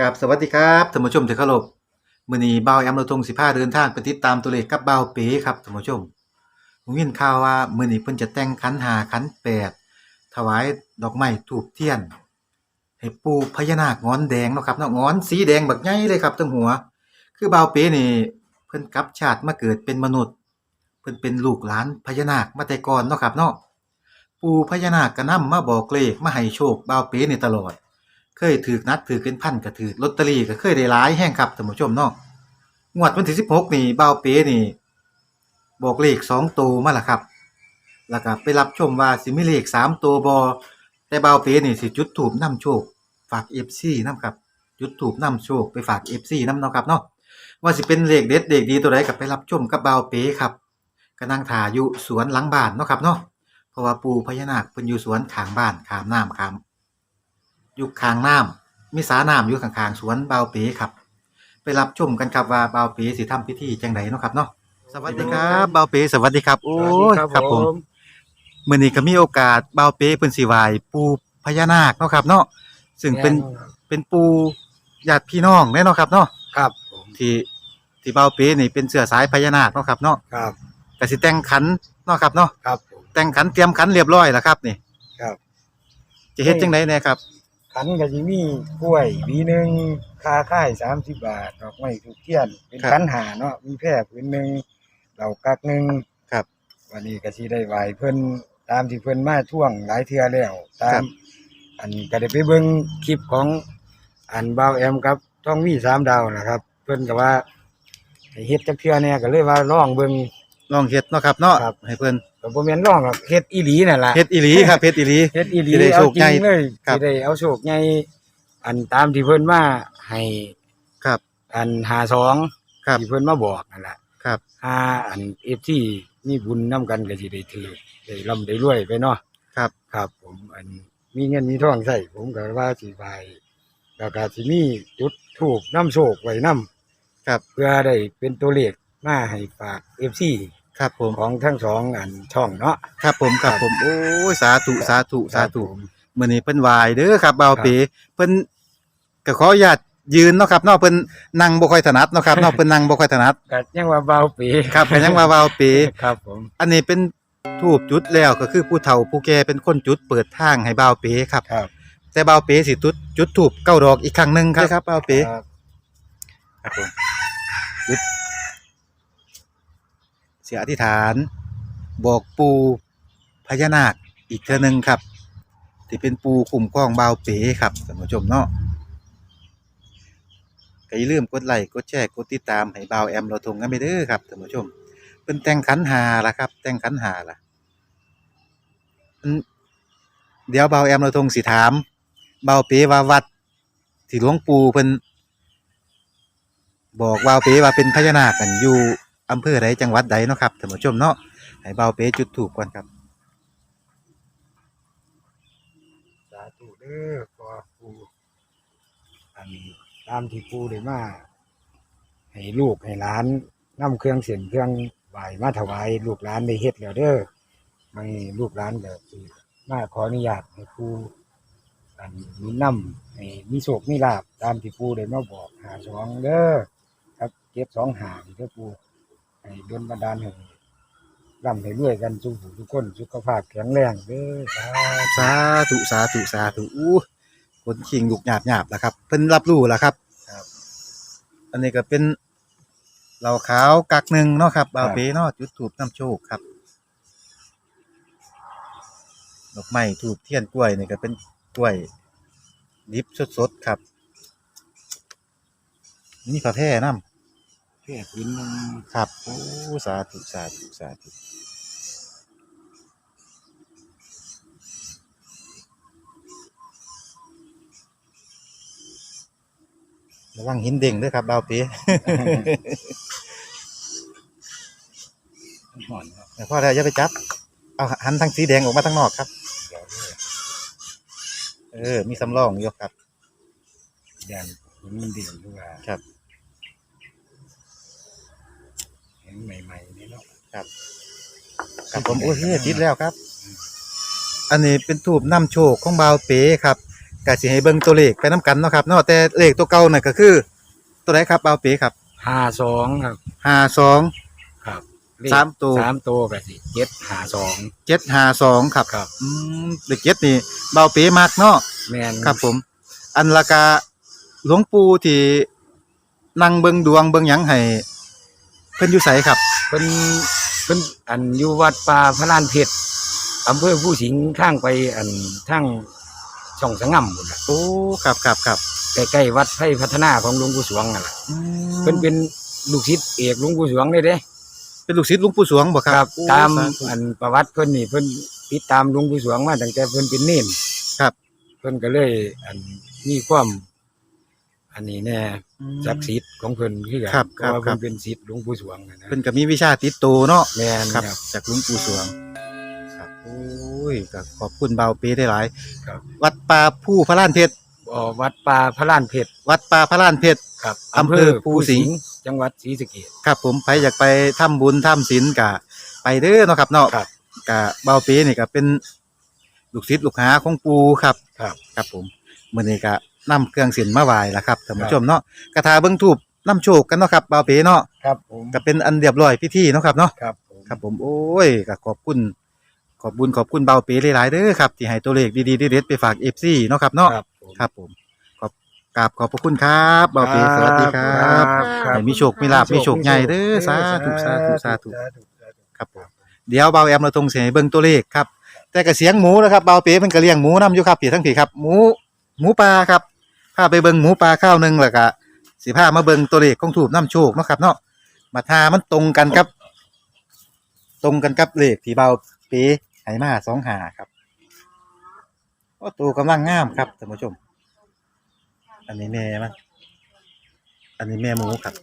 กับสวัสดีครับท่านผู้ชมที่เคารพมื้อนี้บ่าวแอมเราทง15เดินทางไปติดตามตัวเลขกับบ่าวเป๋ครับท่านผู้ชมผมยินข่าวว่ามื้อนี้เพิ่นจะแต่งขันหาขันแปดถวายดอกไม้ธูปเทียน ให้ปู่พญานาคงอนแดงเนาะครับเนาะงอนสีแดงบักใหญ่เลยครับทั้งหัว คือบ่าวเป๋นี่เพิ่นกลับชาติมาเกิดเป็นมนุษย์เพิ่นเป็นลูกหลานพญานาคมาแต่ก่อนเนาะครับเนาะปู่พญานาคก็นำมาบอกเลขมาให้โชคบ่าวเป๋นี่ตลอด เคยถือนัดถือเป็นพันก็ถือลอตเตอรี่ก็เคยได้หลายแห่งครับท่านผู้ชมเนาะงวดวันที่16นี่เบาเป๋นี่บอกเลข2ตัวมาละครับ แล้วก็ไปรับชมว่าสิมีเลข3ตัวบ่แต่เบาเป๋นี่สิจุดธูปนำโชค ฝาก FC นํครับ จุดธูปนำโชคไปฝาก FC นํเนาะครับเนาะว่าสิเป็นเลขเด็ดเลขดีตัวใดก็ไปรับชมกับเบาเป๋ครับก็นั่งถ่ายอยู่สวนหลังบ้านเนาะครับเนาะเพราะว่าปู่พญานาคเพิ่นอยู่สวนข้างบ้านข้ามน้ำข้าม อยู่ข้างน้ำมีสาน้ำอยู่ข้างๆสวนเบาวเป๋ครับ ไปรับชมกันครับว่าเบาวเป๋สิทำพิธีจังไดเนาะครับเนาะสวัสดีครับเบาวเป๋สวัสดีครับ โอ้ยครับผมมื้อนี้ก็มีโอกาสเบาวเป๋เพิ่นสิไหว้ปู่พญานาคเนาะครับ เนาะซึ่งเป็นเป็นปู่ญาติพี่น้องแน่เนาะครับเนาะครับผมที่ที่เบาวเป๋นี่เป็นเสื้อสายพญานาคเนาะครับเนาะครับก็สิแต่งขันเนาะครับเนาะครับผม แต่งขันเตรียมขันเรียบร้อยแล้วครับนี่ครับ จะเฮ็ดจังไดแน่ครับ ขันก็สิมีกล้วยหวีหนึ่งค่าค่ายสามสิบบาทดอกไม้ถูกเทียน เป็นครับขันหาเนาะมีแพร่ผืนหนึ่งเหล่ากักหนึ่งครับ วันนี้ก็สิได้ไหวเพิ่นตามที่เพิ่นมาช่วงหลายเทื่อแล้วตาครัมบอันก็ได้ไปเบิ่งคลิปของอันบ่าวแอมครับท้องมีสามดาวนะครับ เพิ่นก็ว่าให้เฮ็ดจักเทื่อแหน่ก็เลยว่าลองเบิ่ง ลองเฮ็ดเนาะครับเนาะครับ ให้เพิ่นก็บ่แม่นลองหรอกเฮ็ดอีหลีนั่นล่ะเฮ็ดอีหลีครับเฮ็ดอีหลี เฮ็ดอีหลีสิได้โชเอาคจใหญ่ริงเลยครับ สิได้เอาโชคใหญ่อันตามที่เพิ่นมาให้ครับ อันหาสองครับ ที่เพิ่นมาบอกนั่นแหละครับหาอัน FT มีบุญนํกันก็สิได้ถือได้ร่ำได้รวยไปเนาะครับ ครับ ผมอันมีเงินมีทองใช้ผมก็ว่าสิไปแล้วก็สิมีจุดทูบนํโชคไว้นํครับ เพื่อได้เป็นตัวเลขมาให้ฝาก FC ครับผม ของทั้งสองอันช่องเนาะ ครับผมครับผมโอ้ยสาธุสาธุสาธุครับผมมื้อนี้เพิ่นไหวายเด้อครับบ่าวครับเป๋เพิ่นก็ขออนุญาตยืนเนาะครับเนาะเพิ่นนั่งบ่ค่อยถนัดเนาะครับเนาะเพิ่นนั่งบ่ค่อยถนัดก็ยังว่าเบาปีครับก็ยังว่าบ่าวเป๋ครับผม อันนี้เป็นทูบจุดแล้วก็คือผู้เฒ่าผู้แก่เป็นคนจุดเปิดทางให้บ่าวเป๋ครับ ครับแต่บ่าวเป๋สิจุดจุดทูบเก้าดอกอีกครั้งหนึงครับครับบ่าวเป๋ครับครับผมจุดเสียอธิษฐาน บอกปูพญานาคอีกเทือหนึงครับที่เป็นปูคุ้มครองเบาเป๋ครับท่านผู้ชมเนาะก็อย่าลืมกดไลค์กดแชร์กดติดตามให้เบาแอมเราทงกันไปเด้อครับท่านผู้ชม เป็นแต่งขันหาล่ะครับ แต่งขันหาล่ะเดี๋ยวเบาแอมเราทงสิถาม เบาเป๋ว่าวัดที่หลวงปู่เพิ่นบอกบ่าเป๋ว่าเป็นพญานาคกันอยู่ อำเภอใดจังหวัดใดเนาะครับท่านผู้ชมเนาะให้เบาเป๋จุดถูกก่อนครับ สาธุเด้อขอปูอันตามที่ปูได้มาให้ลูกให้หลานนำเครื่องเสียงเครื่องไหวมาถวายลูกหลานได้เฮ็ดแล้วเด้อไม่ลูกหลานก็สิมาขออนุญาตให้ปูอันมีนำให้มีโชคมีลาภตามที่ปูได้มาบอกหาสองเด้อครับเก็บสองหางเด้อปู ให้ดลบันดาลให้ร่ำให้รวยกันทุกผู้ทุกคนสุขภาพแข็งแรงเด้อสาธุสาธุสาธุสาธุอู้คนขิงลูกหยาบหยาบแล้วครับเพิ่นรับรู้แล้วครับครับ อันนี้ก็เป็นเหล่าขาวกักหนึ่งเนาะครับบ่าวเป๋เนาะจุดถูกน้ำโชคครับดอกไม้ถูกเทียนกล้วยนี่ก็เป็นกล้วยดิบสดๆครับมีผ้าแพร่น้เพื่อพื้นหนึ่งำครับโอ้สาธุสาธุสาธุระวังหินเด้งด้วยครับบ่าวเป๋ห่อนครับแต่พ่อได้อย่าไปจับ เอาหันทางสีแดงออกมาทางนอกครับเดี๋ยวนี้เออ มีสำรองอยู่ครับยันเห็นมันเด่นด้วยครับ เห็นใหม่ๆนี่เนาะครับผมโอ้ยติดแล้วครับ อันนี้เป็นทูบนำโชคของบ่าวเป๋ครับก็สิให้เบิ่งตัวเลขไปนํกันเนาะครับเนาะแต่เลขตัวเก่าน่ะก็คือ ตัวไหนครับเบาเป๋ครับห้าสองครับ52ครับสามตัว สามตัวก็สิเจ็ดห้าสอง752ครับครับ อืมเลขเจ็ดนี่เบาเป๋มักเนาะ แมนครับผม อันละกาหลวงปู่ที่นั่งเบิงดวงเบิงหยังให้เพิ่นอยู่ไสครับ เพิ่นเพิ่นอันอยู่วัดป่าพระลานเพชรอำเภอผู้สิงห์ข้างไปอันทั้งช่องสะง่ำพุ่นน่ะโอ้ครับครับครับใกล้ๆวัดไผ่พัฒนาของหลวงปู่สวงนั่นแหละอืมเพิ่นเป็นลูกศิษย์เอกหลวงปู่สวงเลยเด้ เป็นลูกศิษย์หลวงปู่สวงบ่ครับโอ้ตามสธุอันประวัติเพิ่นนี่เพิ่นติดตามหลวงปู่สวงมาตั้งแต่เพิ่นเป็นเนนครับ เพิ่นก็เลย อันมีความ อันนี้แน่อืม ศักดิ์สิทธิ์ของเพิ่นคือกันครับเพราะว่าครัเพิ่บนเป็นศิษย์หลวงปู่สวงนะนะเพิ่นก็มีวิชาติดตัวเนาะแม่นครับครับจากหลวงปู่สวง ครับ โอ้ยก็ขอบคุณเบาเปได้หลายครับ วัดป่าผู้พระลานเพชรบ่อวัดป่าพระลานเพชรวัดป่าพระลานเพชร ครับอำเภอภูสิงห์ จังหวัดศรีสะเกษ ครับผมใครอยากไปทำบุญทำศีลก็ไปเด้อเนาะครับเนาะครับก็เบาเปนี่ก็เป็นลูกศิษย์ลูกหาของปู่ครับ ครับ ครับผมมื้อนี้ก็ นำเครื่องเสียนมาไหว้ละครับท่านครัผู้บชมเนาะกระทาเบิ่งทูบนํโชคกันเนาะครับเบาเป๋เนาะครับผมก็เป็นอันเรียบร้อยพิธีเนาะครับเนาะ ครับผม ครับผมโอ้ยก็ขอบคุณ ขอบบุญขอบคุณเบาเป๋หลายๆเด้อครับ ที่ให้ตัวเลขดีๆเด็ดๆไปฝาก FC เนาะครับเนาะครับผม ครับผมขอบกราบขอบพระคุณครับเบาเป๋สวัสดีครับครับ ให้มีโชคมีลาภมีโชคใหญ่เด้อสาธุสาธุสาธุครับผมเดี๋ยวเบาแอมเราตรงเสียให้เบิ่งตัวเลขครับ แต่ก็เสียงหมูนะครับเบาเป๋มันก็เลี้ยงหมูนํอยู่ครับพี่ทั้งพี่ครับหมูหมูป่าครับพาไปเบิงหมูป่าข้าวหนึ่งแล้วก็สิพามาเบิงตัวเลขของถูกน้ำโชคเนาะครับเนาะมาทามันตรงกันครับ ตรงกันกับเลขที่เบาเป๋ให้มาสองหาครับโอ้ตัวกำลังงามครับท่านผู้ชม อันนี้แม่มันอันนี้แม่หมูครับ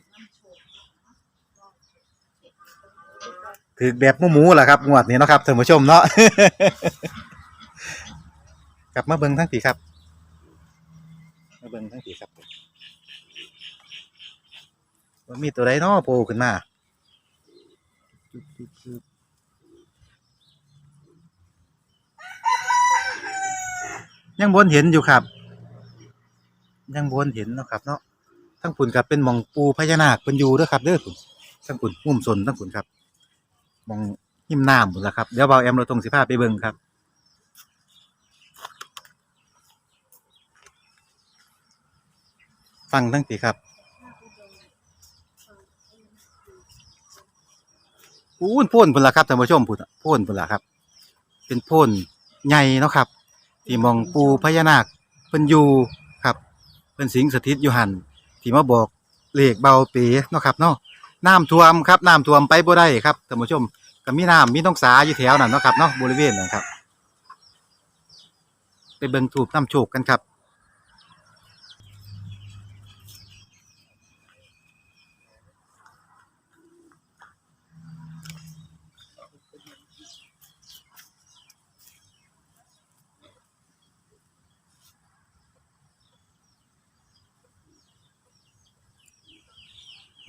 ถือแบบหมูหมูๆล่ะครับงวดนี้เนาะครับท่านผู้ชมเนาะ กลับมาเบิงทั้งปีครับ เบิ่งทั้งปีครับว่ามีตัวใดเนาะโผล่ขึ้นมายังบนเห็นอยู่ครับ ยังบนเห็นเนาะครับ เนาะทั้งปุ่นกับเป็นหมองปูพญานาคเป็นอยู่ด้อครับเด้อปุ่นทั้งปุ่นมุ่มสนทั้งปุ่นครับมองหิมน้ำหมดแล้วครับเดี๋ยวเบาแอมเราตรงสิพาไปเบิ่งครับ ฟังทั้งปีครับพูนพ่นพุ่นละครับท่านผู้ชมพุ่นพ่นพุ่นละครับ เป็นพ่นใหญ่เนาะครับ ที่มองปูพญานาคเพิ่นอยู่ครับเพิ่นสิงสถิตอยู่หันที่มาบอกเลขเบาเป๋เนาะครับเนาะน้ำท่วมครับน้ำท่วมไปบ่ได้ครับท่านผู้ชมก็มีน้ำมีต้องสาอยู่แถวนั้นเนาะครับเนาะบริเวณนั้นครับ ไปเบิ่งถูกน้ำโชคกันครับ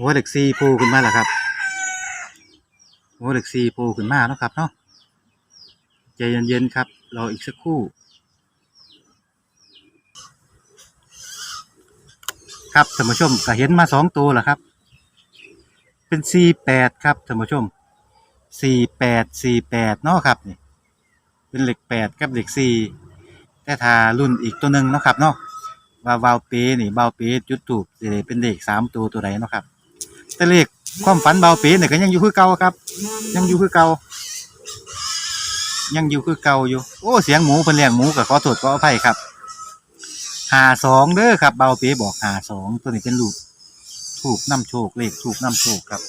หัวเด็กซีปูขึ้นมาแล้วครับ หัวเด็กซีปูขึ้นมาเนาะครับเนาะใจเย็นๆครับ รออีกสักครู่ ครับท่านผู้ชมก็เห็นมาสองตัวแล้วครับ เป็นสี่แปดครับท่านผู้ชมสี่แปดสี่แปดเนาะครับนี่เป็นเหล็กแปดกับเหล็กสี่แต่ถารุ่นอีกตัวหนึ่งเนาะครับเนาะว่าวาวเปนี่วาวเปจุดถูกเป็นเลขสามตัวตัวไหนเนาะครับ แต่เลขความฝันเบาเป๋เนี่ยก็ยังอยู่คือเก่าครับ ยังอยู่คือเก่ายังอยู่คือเก่าอยู่ โอ้เสียงหมูเพิ่นเลี้ยงหมูก็ขอโทษขออภัยครับหาสองเด้อครับเบาเป๋บอกหาสองตัวนี้เป็นลูกถูกน้ำโชคเลขถูกน้ำโชคครับ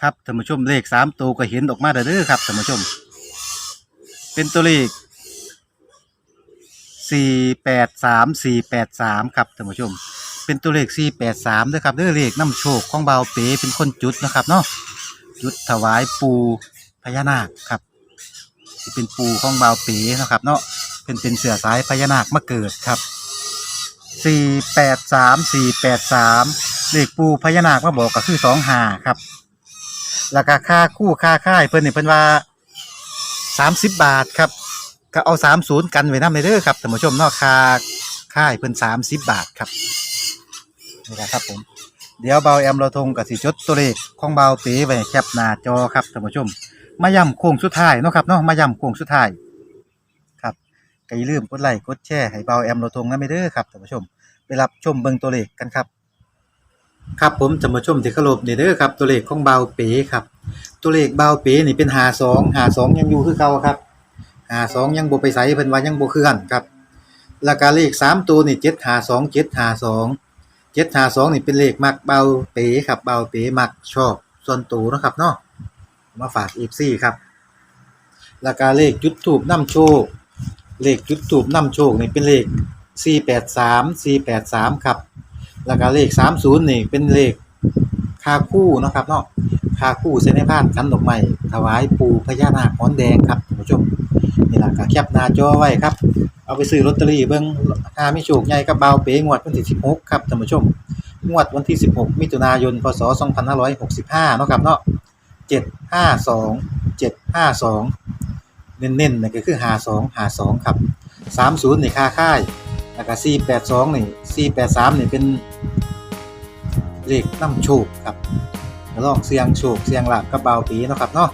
ครับท่านผู้ชมเลขสามตัวก็เห็นออกมาแล้วเด้อครับท่านผู้ชม เป็นตัวเลข สี่แปดสามสี่แปดสามครับท่านผู้ชม เป็นตัวเลขสี่แปดสามด้วยครับด้อเลขน้ำโชคของเบาวเป๋เป็นคนจุดนะครับเนาะจุดถวายปูพญานาคครับที่เป็นปูของเบาวเป๋นะครับ เนาะเป็นเป็นเสือสายพญานาคมาเกิดครับสี่แปดสามสี่แปดสามเลขปูพญานาคมาบอกก็คือสองหาครับราคาค่าคู่ค่าค่ายเพิ่นนี่เพิ่นว่าสามสิบบาทครับ ก็เอาสามศูนย์กันไว้นำเลยเด้อครับท่านผู้ชมเนาะค่าค่ายเพิ่นสามสิบบาทครับนี่แหละครับผมเดี๋ยวเบาแอมเราทงกับสิจดตัวเลขของเบาเป๋ไว้แคปหน้าจอครับท่านผู้ชม มาย่ำโค้งสุดท้ายเนาะครับเนาะมาย่ำโค้งสุดท้ายครับก็อย่าลืมกดไลค์กดแชร์ให้เบาแอมเราทงนะไม่เด้อครับท่านผู้ชม ไปรับชมเบิ่งตัวเลขกันครับ ครับผมจะมาชมที่เคารพนี่เด้อครับ ตัวเลขของเบาเป๋ครับ ตัวเลขเบาเป๋นี่เป็นหาสองหาสองยังอยู่คือเก่าครับ หาสองยังบ่ไปไสเพิ่นว่ายังบ่เคลื่อนครับแล้วก็เลขสามตัวนี่เจ็ดหาสองเจ็ดหาสองเจ็ดหาสองนี่เป็นเลขมักเบาเป๋ครับเบาเป๋มักชอบส่วนตัวนะครับเนาะมาฝาก FC ครับแล้วก็เลขจุดทูบน้ำโชค เลขจุดทูบน้ำโชคนี่เป็นเลข483 483ครับแล้วก็เลข30นี่เป็นเลขค่าคู่นะครับเนาะค่าคู่เซนในพานขันดอกไม้ถวายปู่พญานาคหอนแดงครับท่านผู้ชม นี่ล่ะก็แคปหน้าจอไว้ครับ เอาไปซื้อลอตเตอรี่เบิ่งถ้ามีโชคใหญ่กับเบาเป๋งวดวันที่ 16 ครับท่านผู้ชม งวดวันที่ 16 มิถุนายน พศ 2565 เนาะครับเนาะ752 752 เน้นๆนี่ก็คือ 52 52 ครับ 30 นี่ค่าค่าย แล้วก็ 482 นี่483 นี่เป็นเลขนำโชคครับลองเสียงโชคเสียงหลาบกับเบาปีเนาะครับเนาะ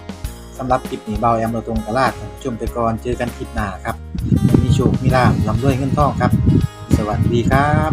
สำหรับคลิปนี้เบาแอมเราตรงกะลาดท่านผู้ชมไปก่อนเจอกันคลิปหน้าครับมีโชคมีลาบลำด้วยเงินทองครับ สวัสดีครับ